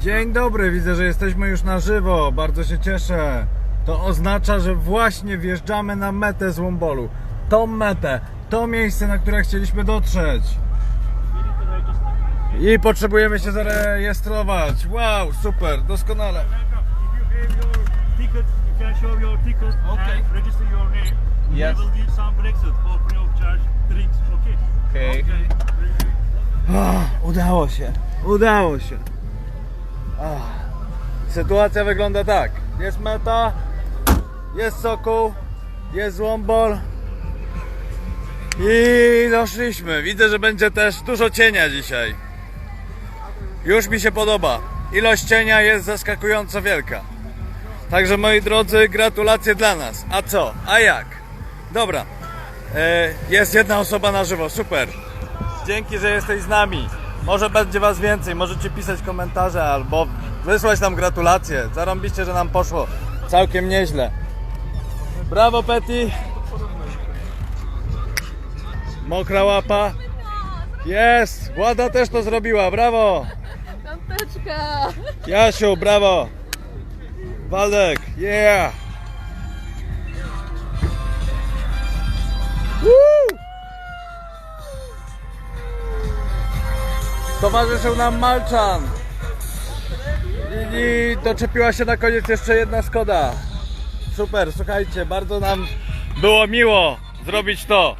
Dzień dobry, widzę, że jesteśmy już na żywo. Bardzo się cieszę. To oznacza, że właśnie wjeżdżamy na metę z Wombolu. Tą metę, to miejsce, na które chcieliśmy dotrzeć. I potrzebujemy się zarejestrować. Wow, super, doskonale. Okay. and register your name. Yes. We will give some breakfast for free of charge drinks. Okay. Okay. Ah, udało się, udało się. Ah. Sytuacja wygląda tak. Jest meta, jest Sokół, jest Wombol i doszliśmy. Widzę, że będzie też dużo cienia dzisiaj. Już mi się podoba. Ilość cienia jest zaskakująco wielka. Także moi drodzy, gratulacje dla nas. A co? A jak? Dobra. E, jest jedna osoba na żywo, super. Dzięki, że jesteś z nami. Może będzie was więcej, możecie pisać komentarze albo wysłać nam gratulacje. Zarąbiście, że nam poszło całkiem nieźle. Brawo Peti. Mokra łapa. Jest! Włada też to zrobiła, brawo! Piąteczka! Jasiu, brawo! Waldek, yeah! Towarzyszył nam Malczan. I, I doczepiła się na koniec jeszcze jedna Skoda. Super, słuchajcie, bardzo nam było miło zrobić to.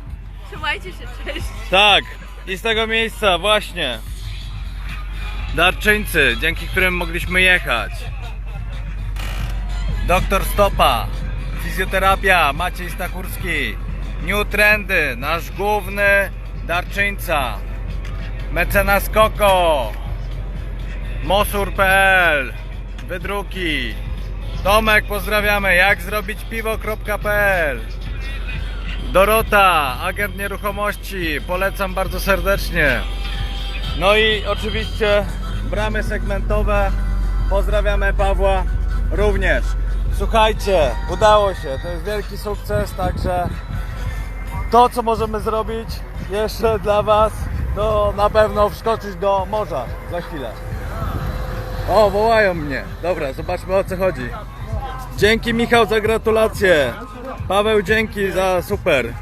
Trzymajcie się, cześć! Tak, i z tego miejsca właśnie darczyńcy, dzięki którym mogliśmy jechać. Doktor Stopa, fizjoterapia Maciej Stachurski, New Trendy, nasz główny darczyńca, mecenas Koko, Mosur.pl, wydruki, Tomek pozdrawiamy, jak zrobić piwo.pl Dorota, agent nieruchomości, polecam bardzo serdecznie. No i oczywiście bramy segmentowe, pozdrawiamy Pawła również. Słuchajcie, udało się, to jest wielki sukces, także to co możemy zrobić jeszcze dla Was, to na pewno wskoczyć do morza za chwilę. O, wołają mnie. Dobra, zobaczmy o co chodzi. Dzięki Michał za gratulacje. Paweł, dzięki za super.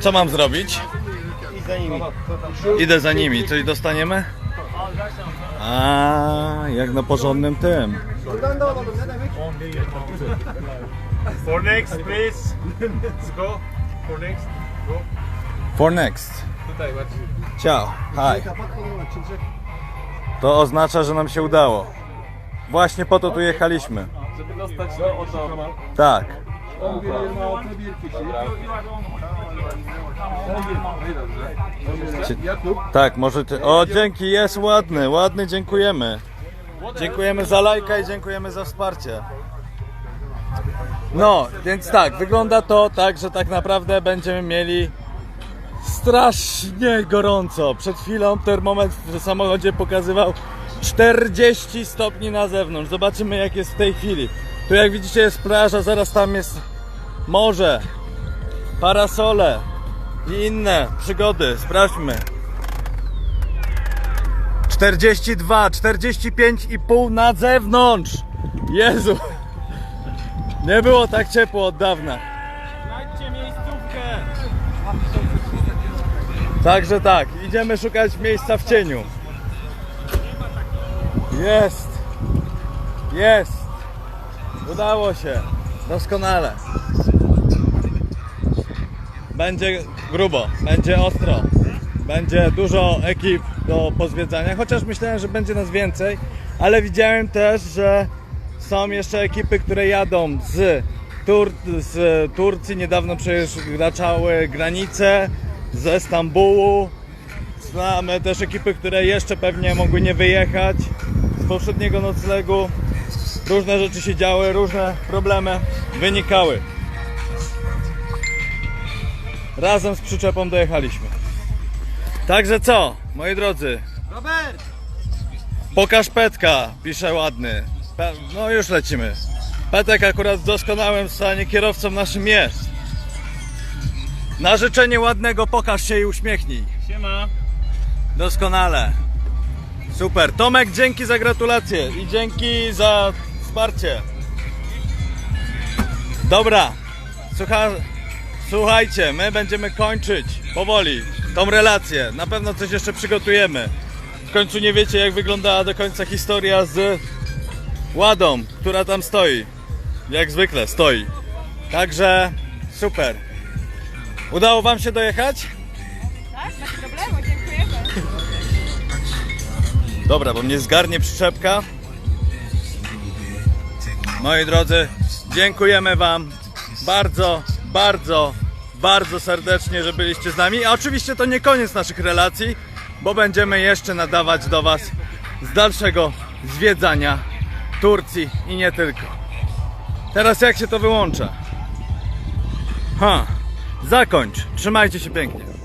Co mam zrobić? Idę za nimi. Coś dostaniemy? A, jak na porządnym tym. For next, please. Let's go. For next. Go. For next. Ciao. Hi. To oznacza, że nam się udało. Właśnie po to tu jechaliśmy. Żeby dostać do oto. Tak. Cie- Tak, możecie. O, dzięki, jest ładny, ładny, dziękujemy. Dziękujemy za lajka i dziękujemy za wsparcie. No, więc tak, wygląda to tak, że tak naprawdę będziemy mieli strasznie gorąco. Przed chwilą termometr w samochodzie pokazywał 40 stopni na zewnątrz. Zobaczymy jak jest w tej chwili. Tu jak widzicie jest plaża, zaraz tam jest morze, parasole i inne przygody. Sprawdźmy. 42, 45,5 na zewnątrz. Jezu. Nie było tak ciepło od dawna. Znajdźcie miejscówkę. Także tak, idziemy szukać miejsca w cieniu. Jest! Jest! Udało się! Doskonale! Będzie grubo, będzie ostro, będzie dużo ekip do pozwiedzania, chociaż myślałem, że będzie nas więcej, ale widziałem też, że są jeszcze ekipy, które jadą z, Tur z Turcji, niedawno przekraczały granicę, ze Stambułu. Znamy też ekipy, które jeszcze pewnie mogły nie wyjechać z poprzedniego noclegu. Różne rzeczy się działy, różne problemy wynikały. Razem z przyczepą dojechaliśmy. Także co, moi drodzy? Robert! Pokaż Petka, pisze ładny. Pe- no już lecimy. Petek akurat w doskonałym stanie kierowcą naszym jest. Na życzenie ładnego pokaż się i uśmiechnij. Siema. Doskonale. Super. Tomek, dzięki za gratulacje i dzięki za wsparcie. Dobra. Słucha... Słuchajcie, my będziemy kończyć powoli tą relację. Na pewno coś jeszcze przygotujemy. W końcu nie wiecie, jak wyglądała do końca historia z Ładą, która tam stoi. Jak zwykle stoi. Także super. Udało Wam się dojechać? Tak, bez problemu, dziękujemy. Dobra, bo mnie zgarnie przyczepka. Moi drodzy, dziękujemy Wam bardzo, bardzo, bardzo serdecznie, że byliście z nami. A oczywiście to nie koniec naszych relacji, bo będziemy jeszcze nadawać do Was z dalszego zwiedzania Turcji i nie tylko. Teraz jak się to wyłącza? Ha, zakończ. Trzymajcie się pięknie.